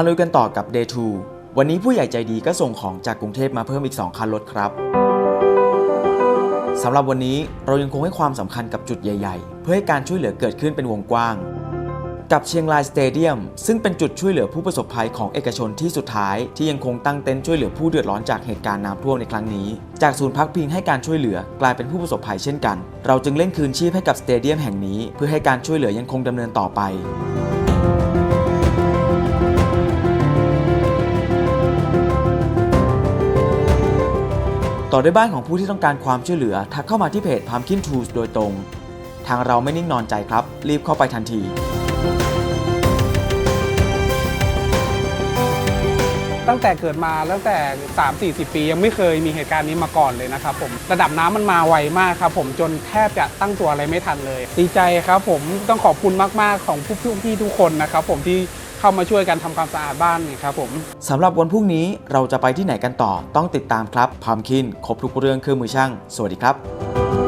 มาลุยกันต่อกับ Day 2 วันนี้ผู้ใหญ่ใจดีก็ส่งของจากกรุงเทพมาเพิ่มอีก 2 คันรถครับสำหรับวันนี้เรายังคงให้ความสำคัญกับจุดใหญ่ ๆ เพื่อให้การช่วยเหลือเกิดขึ้นเป็นวงกว้าง กับเชียงรายสเตเดียมซึ่งเป็นจุดช่วยเหลือผู้ประสบภัยของเอกชนที่สุดท้าย ที่ยังคงตั้งเต็นท์ช่วยเหลือผู้เดือดร้อนจากเหตุการณ์น้ำท่วมในครั้งนี้ จากศูนย์พักพิงให้การช่วยเหลือกลายเป็นผู้ประสบภัยเช่นกัน เราจึงเล่นคืนชีพให้กับสเตเดียมแห่งนี้ เพื่อให้การช่วยเหลือยังคงดำเนินต่อไป ต่อด้วยบ้านของผู้ที่ต้องการความช่วยเหลือ ทักเข้ามาที่เพจ Pumpkin Tools โดยตรง ทางเราไม่นิ่งนอนใจครับ รีบเข้าไปทันทีตั้งแต่เกิดมาตั้งแต่ 3 4 0 ปี ยังไม่เคยมีเหตุการณ์นี้มาก่อนเลยนะครับผมระดับน้ำมันมาไวมากครับ ผมจนแทบจะตั้งตัวอะไรไม่ทันเลย ดีใจครับผมต้องขอบคุณมาก ๆ ของผู้พี่ทุกคนนะครับผมที่ เข้ามาช่วยกันทำความสะอาดบ้านครับผมสำหรับวันพรุ่งนี้เราจะไปที่ไหนกันต่อต้องติดตามครับพามคินครบทุกเรื่องเครื่องมือช่าง สวัสดีครับ